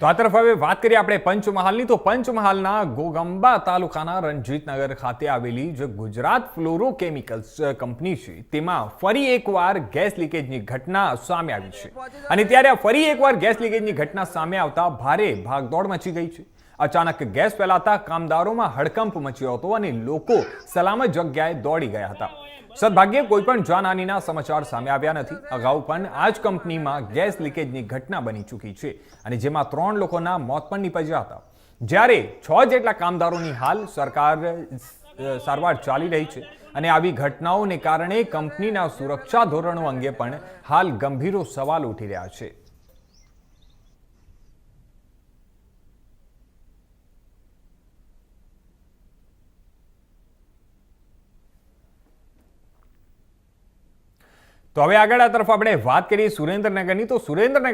તો આ તરફ હવે વાત કરીએ આપણે પંચમહાલની. તો પંચમહાલના ગોગંબા તાલુકાના રણજીતનગર ખાતે આવેલી જે ગુજરાત ફ્લોરોકેમિકલ્સ કંપની છે, તેમાં ફરી એકવાર ગેસ લીકેજની ઘટના સામે આવી છે. અને ત્યારે ફરી એકવાર ગેસ લીકેજની ઘટના સામે આવતા ભારે ભાગદોડ મચી ગઈ છે. અચાનક ગેસ ફેલાતા કામદારોમાં હડકંપ મચ્યો હતો અને લોકો સલામત જગ્યાએ દોડી ગયા હતા. સદભાગ્યે કોઈ પણ જાનહાનિના સમાચાર સામે આવ્યા નથી. અગાઉ પણ આ જ કંપનીમાં ગેસ લીકેજની ઘટના બની ચૂકી છે અને જેમાં ત્રણ લોકોના મોત પણ નીપજ્યા હતા. જ્યારે છ જેટલા કામદારોની હાલ સરકાર સારવાર ચાલી રહી છે અને આવી ઘટનાઓને કારણે કંપનીના સુરક્ષા ધોરણો અંગે પણ હાલ ગંભીરો સવાલ ઉઠી રહ્યા છે. તો હવે આગળ આ તરફ આપણે વાત કરીએ સુરેન્દ્રનગરની. તો સુરેન્દ્રનગર